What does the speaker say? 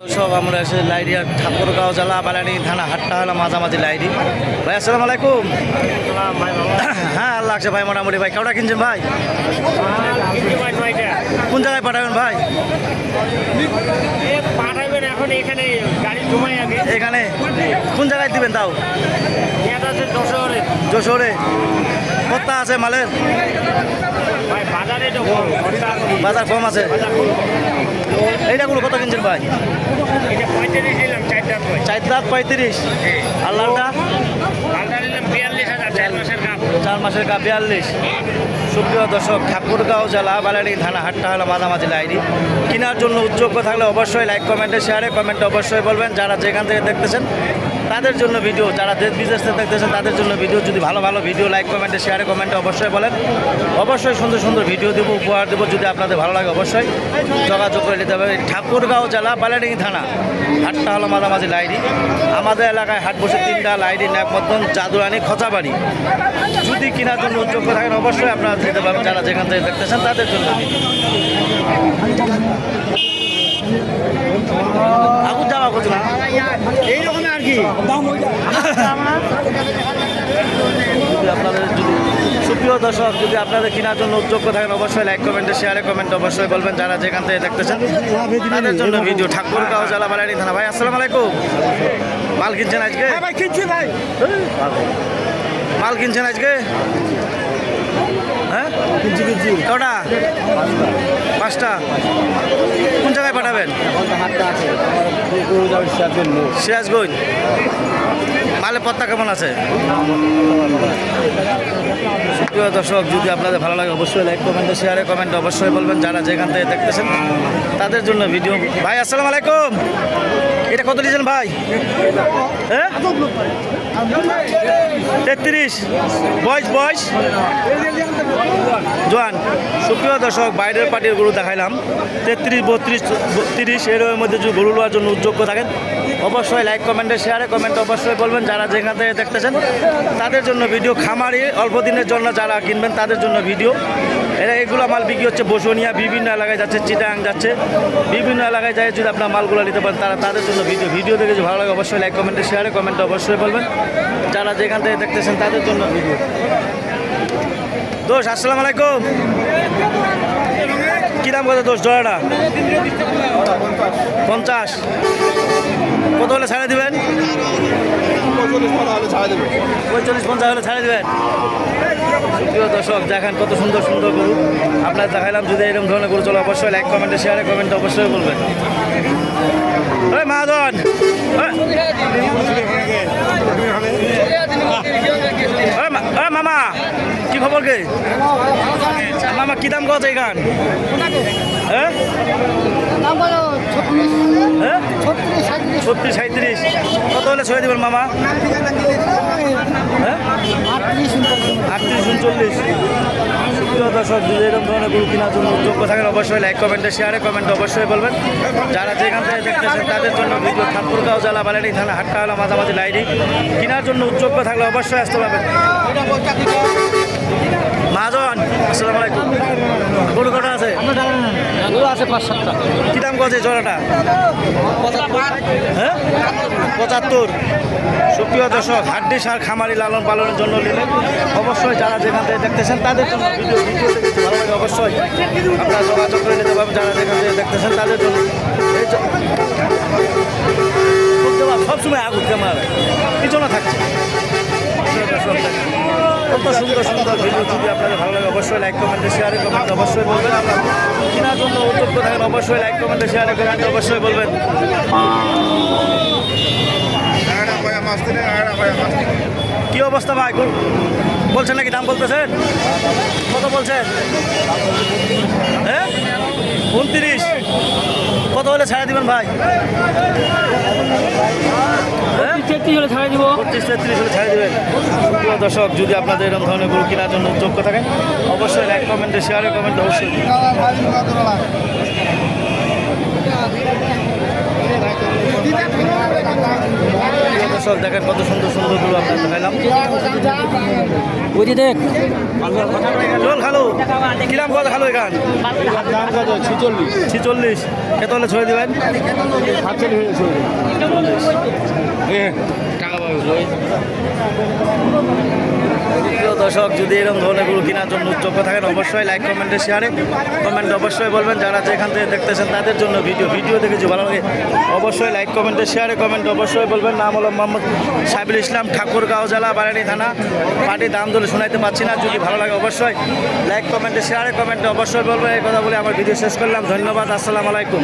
সব আমরা এসে লাইরিয়া ঠাকুরগাঁও জেলা বালানি থানা হাটটা হলো মাঝামাঝি লাইরি ভাই আসসালামু আলাইকুম। হ্যাঁ আল্লাহ লাগছে ভাই মোটামুটি ভাই। কেউটা কিনছেন ভাই? কোন জায়গায় পাঠাবেন ভাই? পাঠাবেন এখন এখানে গাড়ি জমাই আগে। এখানে? কোন জায়গায় দিবেন তাও? যশোরে। কত্তা আছে মালের? বাজারে কম আছে। এইটাগুলো কত কিনছেন ভাই? চার লাখ পঁয়ত্রিশ। আর লালটা? চার মাসের কাপ। চার মাসের কা বিয়াল্লিশ। সুপ্রিয় দর্শক ঠাকুরগাঁও জেলা বালানি থানা হাটটা হলো মাঝামাঝি লাইনি কেনার জন্য উদ্যোগ্য থাকলে অবশ্যই লাইক কমেন্টে শেয়ারে কমেন্টে অবশ্যই বলবেন। যারা যেখান থেকে দেখতেছেন তাদের জন্য ভিডিও যারা দেশ বিদেশ দেখতেছেন, তাদের জন্য ভিডিও যদি ভালো ভালো ভিডিও লাইক কমেন্টে শেয়ারে কমেন্টে অবশ্যই বলেন। অবশ্যই সুন্দর সুন্দর ভিডিও দেবো, উপহার দেবো, যদি আপনাদের ভালো লাগে অবশ্যই। যোগাযোগ করে নিতে হবে। ঠাকুরগাঁও জেলা বালানি থানা, হাটটা হলো মাঝামাঝি লাইরি আমাদের এলাকায় হাট বসে তিনটা লাইরি ন্যাকমদ্দন জাদুরানি, খচাবাড়ি। যদি কেনার জন্য উদ্যোগ থাকেন, অবশ্যই আপনারা দিতে পারবেন। যারা যেখান থেকে দেখতেছেন, তাদের জন্য যদি আপনাদের যদি সুপ্রিয় দর্শক যদি আপনাদের কেনার জন্য উদ্যোগ থাকেন অবশ্যই লাইক কমেন্টে শেয়ারে কমেন্ট অবশ্যই বলবেন। যারা যেখান থেকে দেখতেছেন তাদের জন্য ভিডিও ঠাকুরগাঁও জেলা বালানি থানা। ভাই আসসালামু আলাইকুম। মাল কিনছেন আজকে? ভাই কিনছি ভাই। মাল কিনছেন আজকে? হ্যাঁ? কিনছি কিনছি। কটা? পাঁচটা। কোন জায়গায় পাঠাবেন? আছে। সিরাজগঞ্জ পত্তা কেমন আছে? দর্শক, যদি আপনাদের ভালো লাগে, অবশ্যই লাইক কমেন্টে শেয়ারে কমেন্ট অবশ্যই বলবেন। যারা যেখান থেকে দেখতেছেন, তাদের জন্য ভিডিও ভাই, আসসালামু আলাইকুম। এটা কত দিয়েছেন ভাই? হ্যাঁ? তেত্রিশ। বয়স বয়স? জোয়ান, সুপ্রিয় দর্শক, বাইরের পার্টির গরু দেখাইলাম। তেত্রিশ, বত্রিশ তিরিশ এর মধ্যে যদি গরু নেওয়ার জন্য উদ্যোগ্য থাকেন, অবশ্যই লাইক কমেন্টে শেয়ারে কমেন্ট অবশ্যই বলবেন। যারা যেখান থেকে দেখতেছেন, তাদের জন্য ভিডিও খামারি অল্প দিনের জন্য যারা কিনবেন, তাদের জন্য ভিডিও এরা এগুলো মাল বিক্রি হচ্ছে বসুনিয়া, বিভিন্ন এলাকায় যাচ্ছে, চিটাং যাচ্ছে। বিভিন্ন এলাকায় যায় যদি আপনার মালগুলো নিতে পারেন, তারা তাদের জন্য ভিডিও ভিডিও দেখে যদি ভালো লাগে, অবশ্যই লাইক কমেন্টে শেয়ারে কমেন্টে অবশ্যই বলবেন। যারা যেখান থেকে দেখতেছেন, তাদের জন্য ভিডিও। দোষ আসসালামু আলাইকুম। কী দাম কত দোষ জয়াটা পঞ্চাশ। কত হলে ছাড়ে দিবেন? পঁয়তাল্লিশ পঞ্চাশ হলে ছাড়ে দেবেন? প্রিয় দর্শক দেখেন কত সুন্দর সুন্দর গরু। আপনার দেখাইলাম যদি এরকম ধরনের গরু চলে অবশ্যই লাইক কমেন্টে শেয়ারে কমেন্টে অবশ্যই বলবেন। ওই মামা কি খবর কে মামা কি দাম কত এখান হ্যাঁ? হ্যাঁ ছত্রিশ সাঁত্রিশ। কত হলে ছয় দেবেন, মামা? হ্যাঁ? আটত্রিশ, উনচল্লিশ। এরকম ধরনের গরু কেনার জন্য উদ্যোগ থাকেন, অবশ্যই লাইক কমেন্টে শেয়ারে কমেন্ট অবশ্যই বলবেন। যারা যেখান থেকে দেখতেছেন তাদের জন্য ভিডিও ঠাকুরগাঁও জেলা বালানি থানা হাটটা হলো মাঝামাঝি লাইনি কেনার জন্য উদ্যোগ থাকলে অবশ্যই আসতে পারবেন। মহাজন আসসালামু আলাইকুম। গরু আছে? এগুলো আছে পাঁচ সাতটা। দাম জোড়াটা? হ্যাঁ? পঁচাত্তর। সুপ্রিয় দর্শক, হাড্ডি সার খামারি লালন পালনের জন্য নিলে অবশ্যই যারা যেখান থেকে দেখতেছেন তাদের জন্য ভিডিও ভিডিও ভালো লাগে অবশ্যই। আপনারা যোগাযোগ করে নিতে পারবেন, যারা যেখান থেকে দেখতেছেন তাদের জন্য। কত সুন্দর সুন্দর ভিডিও যদি আপনাদের ভালো লাগে অবশ্যই লাইক কমেন্টে শেয়ারে কমেন্ট অবশ্যই বলবেন। আপনার কেনার জন্য উদ্যোগ থাকেন অবশ্যই লাইক কমেন্টে শেয়ারে কমেন্ট অবশ্যই বলবেন। কি অবস্থা ভাই? বলছেন নাকি দাম বলতেছেন? কত বলছেন? হ্যাঁ? উনত্রিশ। হলে ছাড়া দিবেন ভাই। হ্যাঁ? তেত্রিশ হলে ছাড়াই দিব। পঁচিশ তেত্রিশ হলে ছাড়ে দেবেন। প্রিয় দর্শক যদি আপনাদের এরকম ধরনের গরু কেনার জন্য যোগ্য থাকেন অবশ্যই লাইক কমেন্টে শেয়ারে কমেন্ট অবশ্যই দর্শক দেখেন কত সুন্দর সুন্দর গরু আপনার দেখাইলাম। যে দেখ। চল খালো কিরাম কত খালো এখান? দাম কত ছিচল্লিশ। ছিচল্লিশ কত হলে ছড়ে দেবেন? টাকা প্রিয় দর্শক যদি এরকম ধরনেরগুলো কেনার জন্য উদ্যোগ থাকেন অবশ্যই লাইক কমেন্টে শেয়ারে কমেন্ট অবশ্যই বলবেন। যারা যেখান থেকে দেখতেছেন তাদের জন্য ভিডিও ভিডিও দেখে যদি ভালো লাগে অবশ্যই লাইক কমেন্টে শেয়ারে কমেন্ট অবশ্যই বলবেন। নাম হলো মোহাম্মদ সাইবুল ইসলাম, ঠাকুরগাঁও জেলা, বারানি থানা। পার্টি দাম দলে শোনাইতে পারছি না, যদি ভালো লাগে অবশ্যই লাইক কমেন্টে শেয়ারে কমেন্টে অবশ্যই বলবেন। এই কথা বলে আমার ভিডিও শেষ করলাম। ধন্যবাদ, আসসালামু আলাইকুম।